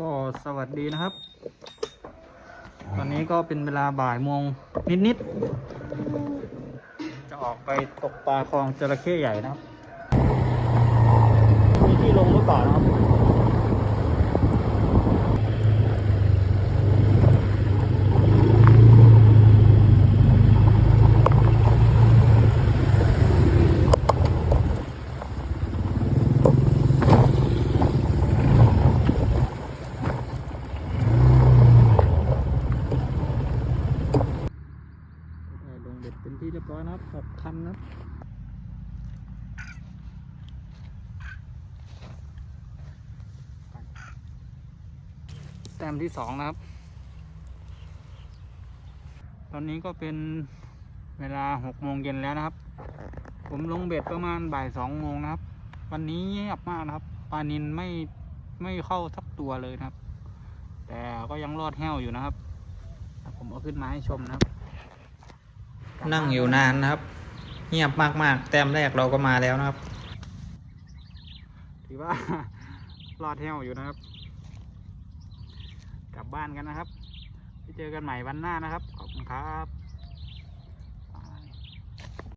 ก็สวัสดีนะครับ ตอนนี้ก็เป็นเวลาบ่ายโมงนิดๆ จะออกไปตกปลาคลองจระเข้ใหญ่นะครับ มีที่ลงหรือเปล่านะครับ ได้ลงเบ็ดเป็นที่เรียบร้อยนะครับหกคันนะแต้มที่สองนะครับ ตอนนี้ก็เป็นเวลาหกโมงเย็นแล้วนะครับ ผมลงเบ็ดประมาณบ่ายสองโมงนะครับ วันนี้เงียบมากนะครับปลานินไม่ไม่เข้าสักตัวเลยนะครับ แต่ก็ยังรอดแห้วอยู่นะครับ ผมเอาขึ้นมาให้ชมนะครับ นั่งอยู่นานนะครับ เงียบมากๆ แต้มแรกเราก็มาแล้วนะครับ ถือว่าลอดแห้วอยู่นะครับ กลับบ้านกันนะครับไปเจอกันใหม่วันหน้านะครับ ขอบคุณครับ